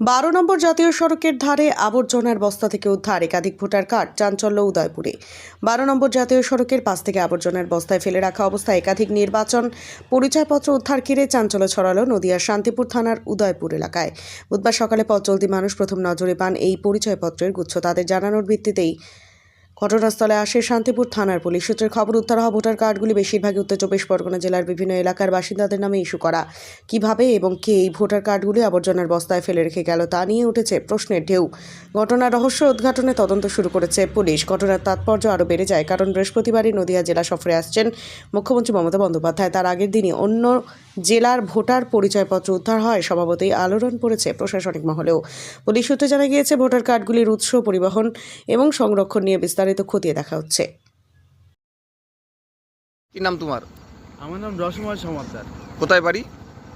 বারো নম্বর জাতীয় সড়কের ধারে আবর্জনার বস্তা থেকে উদ্ধার একাধিক ভোটার কার্ড, চাঞ্চল্য উদয়পুরে। বারো নম্বর জাতীয় সড়কের পাশ থেকে আবর্জনার বস্তায় ফেলে রাখা অবস্থায় একাধিক নির্বাচন পরিচয়পত্র উদ্ধার ঘিরে চাঞ্চল্য ছড়ালো নদিয়ার শান্তিপুর থানার উদয়পুর এলাকায়। বুধবার সকালে পথ চলতি মানুষ প্রথম নজরে পান এই পরিচয়পত্রের গুচ্ছ। তাদের জানানোর ভিত্তিতেই ঘটনাস্থলে আসে শান্তিপুর থানার পুলিশ। সূত্রের খবর, উদ্ধার হওয়া ভোটার কার্ডগুলি বেশিরভাগই উত্তর চব্বিশ পরগনা জেলার বিভিন্ন এলাকার বাসিন্দাদের নামে ইস্যু করা। কীভাবে এবং কে এই ভোটার কার্ডগুলি আবর্জনার বস্তায় ফেলে রেখে গেল তা নিয়ে উঠেছে প্রশ্নের ঢেউ। ঘটনার রহস্য উদ্ঘাটনে তদন্ত শুরু করেছে পুলিশ। ঘটনার তাৎপর্য আরও বেড়ে যায় কারণ বৃহস্পতিবারই নদিয়া জেলা সফরে আসছেন মুখ্যমন্ত্রী মমতা বন্দ্যোপাধ্যায়। তার আগের দিনই অন্য জেলার ভোটার পরিচয়পত্র উদ্ধার হয়। স্বভাবতই আলোড়ন পড়েছে প্রশাসনিক মহলেও। পুলিশ সূত্রে জানা গিয়েছে, ভোটার কার্ডগুলির উৎস, পরিবহন এবং সংরক্ষণ নিয়ে বিস্তারিত খতিয়ে দেখা হচ্ছে। কি নাম তোমার? আমার নাম রসময় সমাদ্দার কোথায় বাড়ি?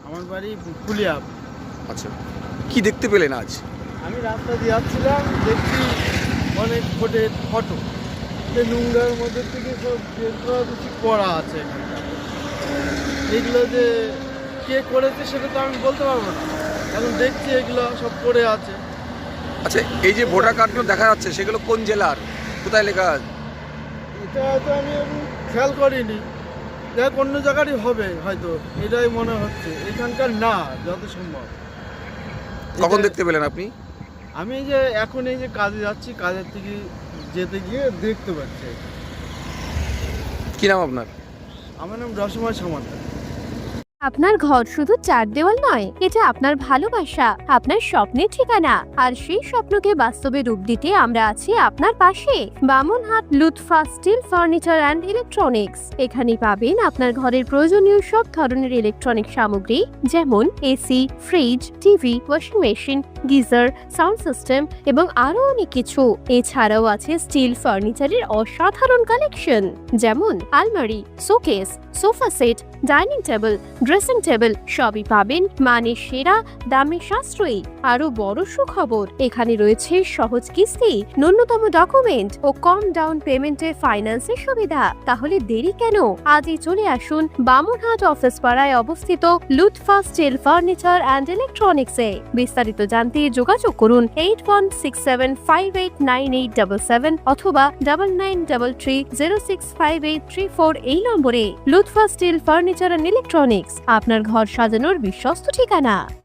আমার বাড়ি ফুলিয়া আচ্ছা। কি দেখতে পেলেন আজ? আমি রাস্তা দিয়ে যাচ্ছিলাম দেখছি অনেক ফোটের ফটো। যে নোংরার মধ্যে থেকে সব কিছু করা আছে এগুলো যে কে করেছে সেটা তো আমি বলতে পারব না। এখন দেখছি এগুলো সব পড়ে আছে। আচ্ছা এই যে ভোটার কার্ডগুলো দেখা যাচ্ছে সেগুলো কোন জেলার? কোথায় লেখা আছে? এটা তো আমি খেয়াল করিনি। দেখ অন্য জায়গারই হবে হয়তো এটাই মনে হচ্ছে। এখানকার না যত সম্ভব কখন দেখতে পেলেন আপনি? আমি যে এখন এই যে কাজে যাচ্ছি কাজের থেকে যেতে গিয়ে দেখতে পাচ্ছি। কি নাম আপনার? আমার নাম রসময় সমাদার আপনার ঘর শুধু চার দেওয়াল নয়, এটা আপনার ভালোবাসা, আপনার স্বপ্নের ঠিকানা। আর সেই স্বপ্নকে বাস্তবে রূপ দিতে আমরা আছি আপনার পাশে। Bamanhat Lutfa steel furniture and electronics. এখানে পাবেন আপনার ঘরের প্রয়োজনীয় সব ধরনের ইলেকট্রনিক সামগ্রী, যেমন AC, fridge, TV, washing machine, geyser, sound system এবং আরও অনেক কিছু। এছাড়াও আছে স্টিল ফার্নিচারের অসাধারণ কালেকশন, যেমন আলমারি, showcase, sofa set dining table dressing table সবই পাবেন। মানে সেরা, দামে সাশ্রয়ী আরও বড় সুখবর। এখানে রয়েছে সহজ কিস্তি, ন্যূনতম ডকুমেন্ট ও কম ডাউন পেমেন্টে ফাইন্যান্সের সুবিধা। তাহলে দেরি কেন? আজই চলে আসুন বামনহাট অফিস পাড়ায় অবস্থিত লুৎফা স্টিল ফার্নিচার অ্যান্ড ইলেকট্রনিক্সে বিস্তারিত জানতে যোগাযোগ করুন eight one six seven five eight nine eight double seven অথবা double nine double three zero six five eight three four এই নম্বরে। Lutfa steel furniture and electronics আপনার ঘর সাজানোর বিশ্বস্ত ঠিকানা।